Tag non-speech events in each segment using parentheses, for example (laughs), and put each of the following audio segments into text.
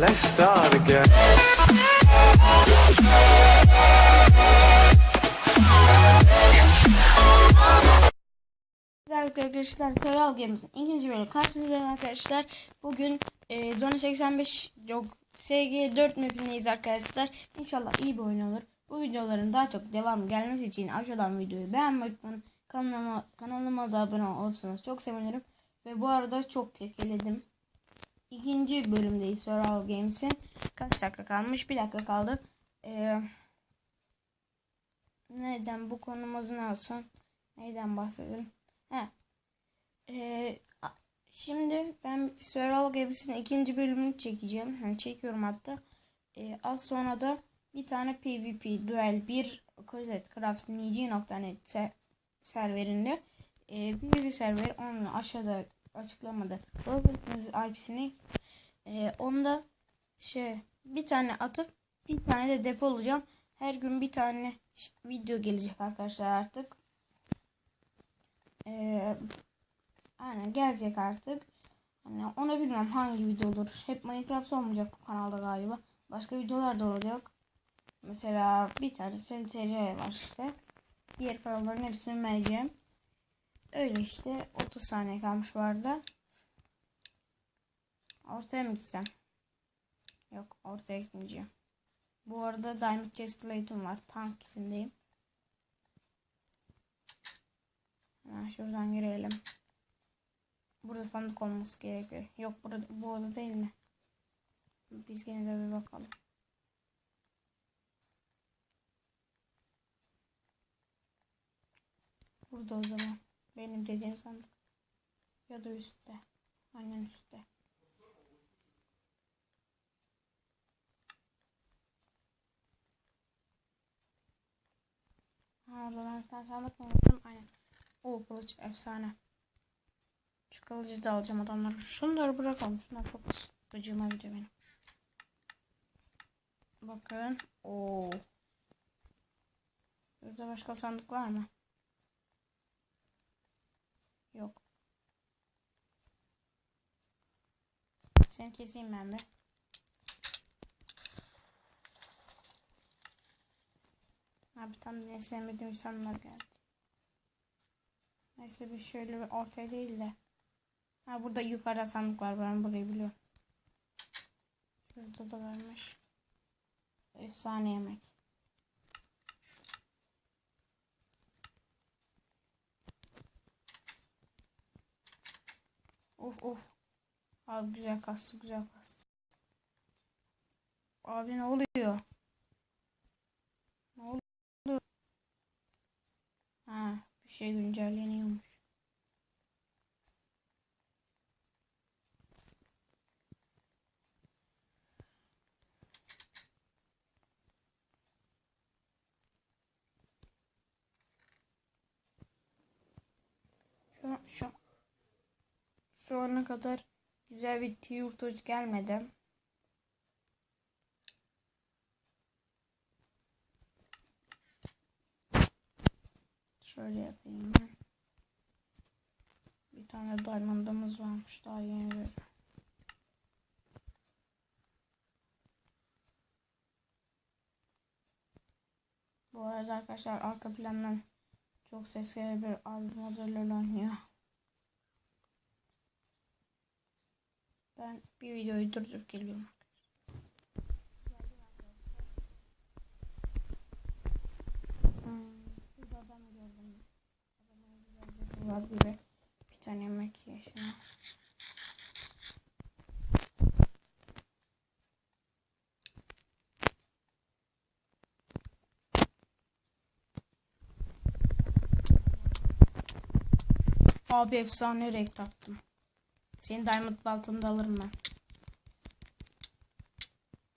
Let's start again. Arkadaşlar Survival Games'in ikinci bölümü karşınızdayım arkadaşlar. Bugün e, Zone 85 yok SG4 mapindeyiz arkadaşlar. İnşallah iyi bir oyun olur. Bu videoların daha çok devam gelmesi için aşağıdan videoyu beğenmeyi unutmayın. Kanalıma, kanalıma da abone olursanız çok sevinirim. Ve bu arada çok kekeledim. İkinci bölümdeyiz Survival Games'in. Kaç dakika kalmış? Bir dakika kaldı. Ee, neden bu konumuz ne olsun? Neyden bahsedelim? He. Ee, şimdi ben Survival Games'in ikinci bölümünü çekeceğim. Yani çekiyorum hatta. Ee, az sonra da bir tane PvP Duel 1 CrozetCraftMG.net se- serverinde e, PvP serveri onu aşağıda açıklamada bulabilirsiniz IP'sini. Ee, onda şey bir tane atıp bir tane de depo olacağım. Her gün bir tane video gelecek arkadaşlar artık. Ee, aynen gelecek artık. Hani onu bilmem hangi video olur. Hep Minecraft olmayacak bu kanalda galiba. Başka videolar da olacak. Mesela bir tane SNTR var işte. Diğer paraların hepsini vereceğim. Öyle işte 30 saniye kalmış arada. Ortaya mı gitsem? Yok ortaya gitmeyeceğim. Bu arada Diamond Chest Plate'im var. Tank kitindeyim. Hemen şuradan girelim. Burada sandık olması gerekiyor. Yok burada bu oda değil mi? Biz gene de bir bakalım. Burada o zaman. Benim dediğim sandık. Ya da üstte. Aynen üstte. Ha orada ben bir tane sandık buldum? Aynen. O kılıç efsane. Şu kılıcı da alacağım adamlar. Şunları bırakalım. Şunlar çok gıcığıma gidiyor benim. Bakın. Oo. Burada başka sandık var mı? Yok. Seni keseyim ben de. Abi tam ne sevmediğim insanlar geldi. Neyse bir şöyle bir ortaya değil de. Ha burada yukarıda sandık var ben burayı biliyorum. Şurada da varmış. Efsane yemek. Of of. Abi güzel kastı güzel kastı. Abi ne oluyor? Ne oluyor? Ha bir şey güncelleniyormuş. Şu, şu, şu ana kadar güzel bir tiyurtoç gelmedi. Şöyle yapayım ben. Bir tane diamondımız varmış daha yeni bir. Bu arada arkadaşlar arka plandan çok ses gelebilir. Abi modelleriyle oynuyor. Ben bir videoyu durdurup geliyorum. Var gibi. Bir tane yemek yaşına. Abi efsane renk taktım. Senin diamond baltını da alırım ben.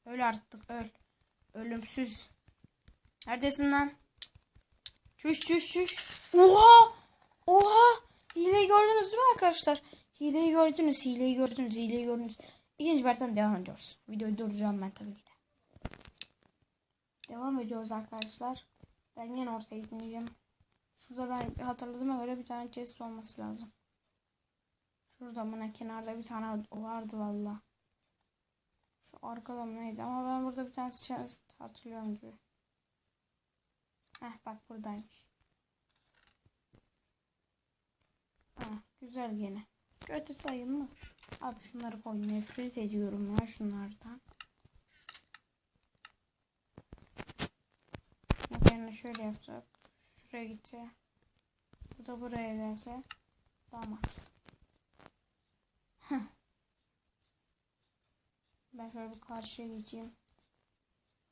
Öl artık öl. Ölümsüz. Neredesin lan? Çüş çüş çüş. Oha! Oha! Hileyi gördünüz değil mi arkadaşlar? Hileyi gördünüz, hileyi gördünüz, hileyi gördünüz. İkinci partten devam ediyoruz. Videoyu duracağım ben tabii ki de. Devam ediyoruz arkadaşlar. Ben yine ortaya gitmeyeceğim. Şurada ben hatırladığıma göre bir tane chest olması lazım. Şurada ne kenarda bir tane vardı valla. Şu arkada mı neydi ama ben burada bir tane şans hatırlıyorum gibi. Heh bak buradaymış. Ha, güzel gene. Kötü sayılmaz. Abi şunları koy. Nefret ediyorum ya şunlardan. Yerine şöyle yapsak. Şuraya gitse. Bu da buraya gelse. Tamam. Ben şöyle bir karşıya geçeyim.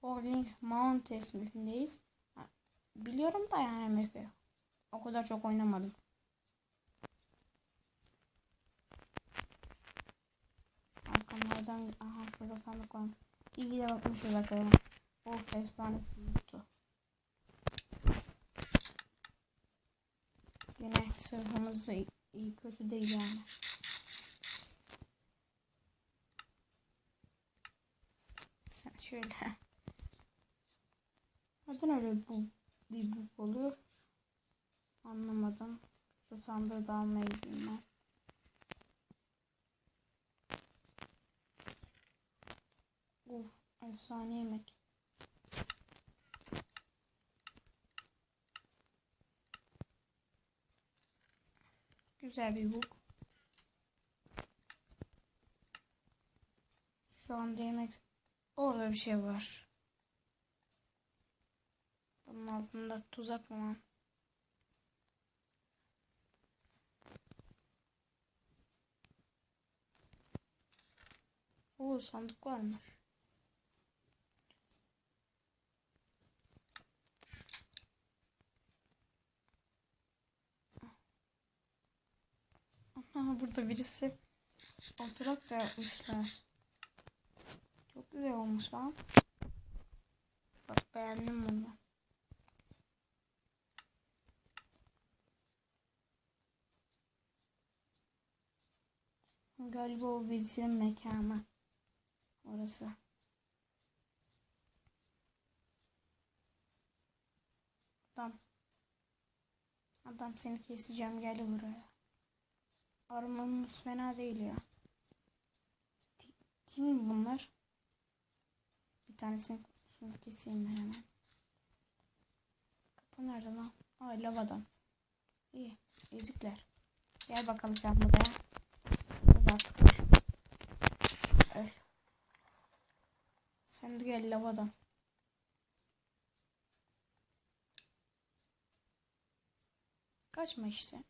Falling Mountains map'indeyiz. Biliyorum da yani map'i. O kadar çok oynamadım. Arkamlardan aha şurada sandık var. İyi de bakmışız bakalım. Of efsane tuttu. Yine sırrımız da iyi, iyi kötü değil yani. Sen şöyle. (laughs) Neden öyle bu bir bu oluyor? Anlamadım. Şu sandığı da almaya gideyim ben. Of efsane yemek. Güzel bir bug. Şu anda yemek orada bir şey var. Bunun altında tuzak mı var? Oo sandık varmış. Aha burada birisi oturak da yapmışlar. Güzel olmuş lan. Bak beğendim bunu. Galiba o birisinin mekanı. Orası. Adam. Adam seni keseceğim gel buraya. Armamız fena değil ya. Ki- Kim bunlar? Bir tanesini şunu keseyim ben hemen. Kapı nerede lan? Aa lavadan. İyi. Ezikler. Gel bakalım sen buraya. Uzat. Sen de gel lavadan. Kaçma işte.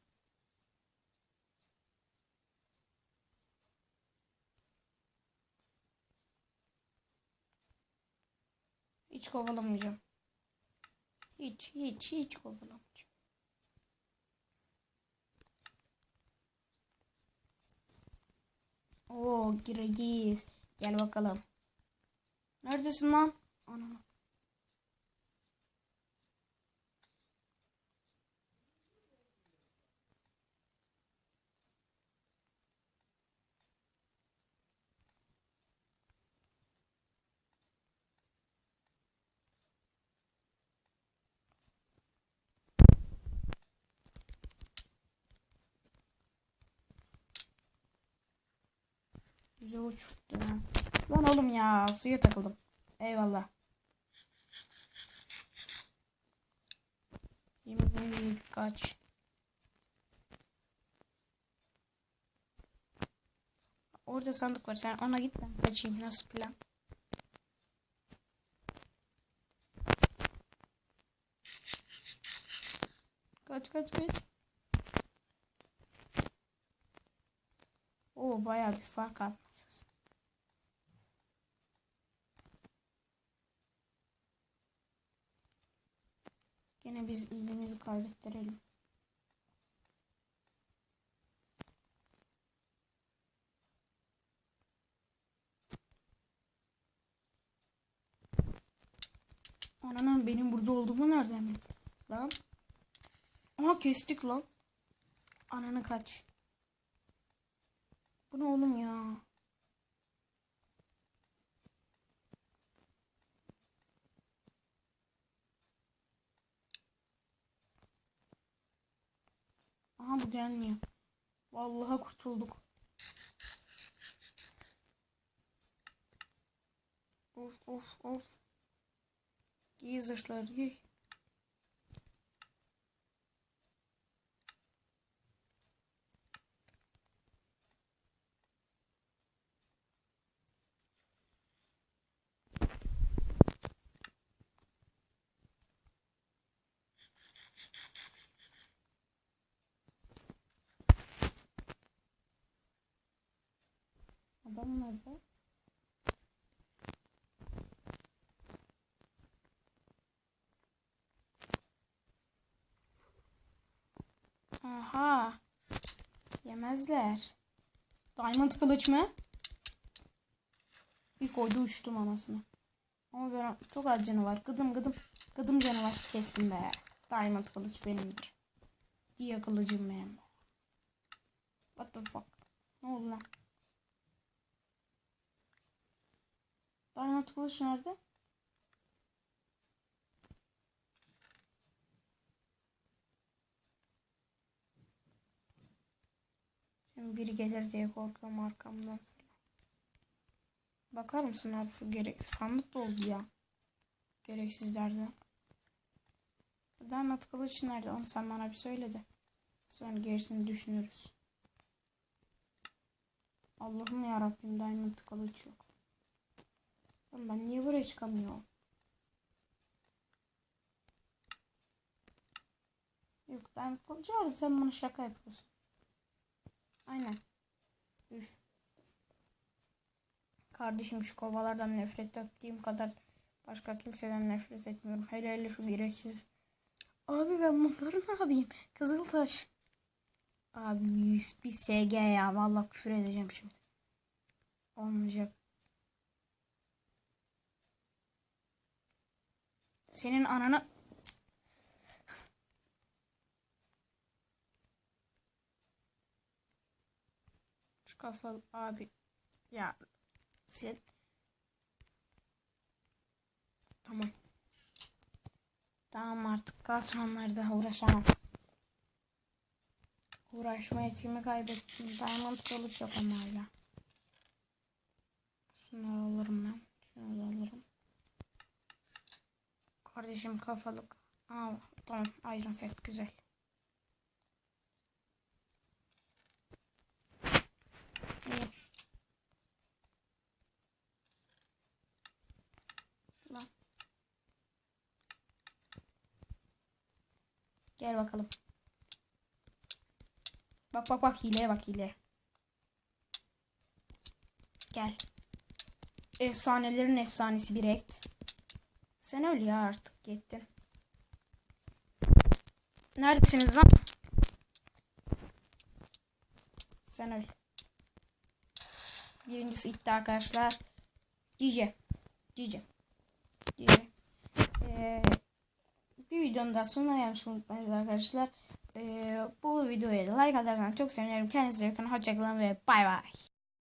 Hiç kovalamayacağım. Hiç hiç hiç kovalamayacağım. Oo Girgiz. Gel bakalım. Neredesin lan? Ana. Güzel uçurttu. Lan oğlum ya suya takıldım. Eyvallah. Yemin kaç. Orada sandık var. Sen ona git ben kaçayım. Nasıl plan? Kaç kaç kaç. Oo bayağı bir fark atmışız. Gene biz ilgimizi kaybettirelim. Ananın benim burada olduğumu nereden bildin? Lan. Aha kestik lan. Ananı kaç. Bu ne oğlum ya? Aha bu gelmiyor. Vallahi kurtulduk. Of of of. Giy zırhları giy. Adam? Aha. Yemezler. Diamond kılıç mı? Bir koydu uçtum anasını. Ama ben çok az canı var. Gıdım gıdım. Gıdım canı var. Kestim be. Diamond kılıç benimdir. Diye kılıcım benim. What the fuck? Ne oldu lan? Diamond kılıç nerede? Şimdi biri gelir diye korkuyorum arkamdan. Bakar mısın abi şu gerek sandık doldu ya. Gereksizlerden. Diamond kılıç nerede? Onu sen bana bir söyle de. Sonra gerisini düşünürüz. Allah'ım ya Rabbim Diamond kılıç yok. Ben niye buraya çıkamıyorum? Yok kılıcı var sen bana şaka yapıyorsun. Aynen. Üf. Kardeşim şu kovalardan nefret ettiğim kadar başka kimseden nefret etmiyorum. Hele hele şu gereksiz. Abi ben bunları ne yapayım? Kızıltaş. Abi bir SG ya. Vallahi küfür edeceğim şimdi. Olmayacak. Senin ananı... Şu kafalı abi. Ya. Sen. Tamam. Tamam artık kasmanlarda uğraşamam. Uğraşma yetimi kaybettim. Diamond kılıç yok ama hala. Şunları alırım ben. Da alırım. Kardeşim kafalık. Aa, tamam iron set güzel. Lan. Gel bakalım. Bak bak bak hileye bak hile. Gel. Efsanelerin efsanesi bir et. Sen öl ya artık gittin. Neredesiniz lan? Sen öl. Birincisi itti arkadaşlar. Cice. Cice. Cice. Ee, bir videonun daha sonuna gelmiş unutmayınız arkadaşlar. Ee, bu videoya like atarsanız çok sevinirim. Kendinize bakın. Hoşçakalın ve bay bay.